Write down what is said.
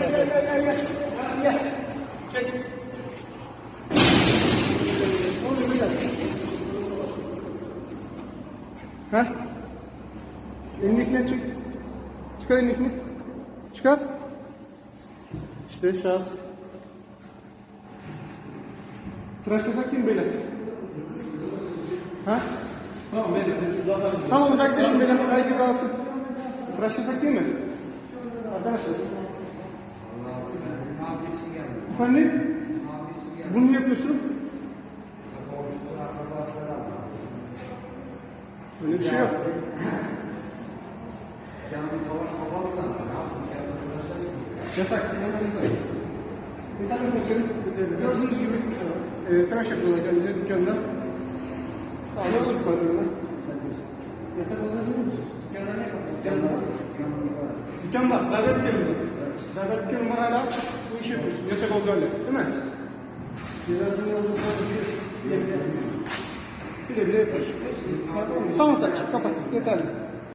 gel gel gel gel. Gel. Gel. Çek. Ha? Elindekini çek. Çıkar elindekini. Çıkar. İşte şahıs. Tıraşlasak mi beyler? Ha? Tamam ben de zaten Tamam uzaklaşın beyler. Herkes alsın. Tıraşlasak değil mi? Arkadaşlar. Efendim? Bunu yapıyorsun? Öyle bir şey yok. Yasak. Bir tane komiserim gördüğünüz gibi e, tıraş yapıyorlar kendileri dükkanda. Alırız fazlasını. Yasak olduğunu biliyor musunuz? Dükkanda ne yapıyor? Dükkanda. Dükkanda. Berber dükkanında. Berber dükkanında hala açık. Bu işi yapıyorsun. Yasak olduğu. Değil mi? Cezasını olduğunu biliyorsun. Bile bile yapıyorsun. Tamam saç. Kapat. Yeterli.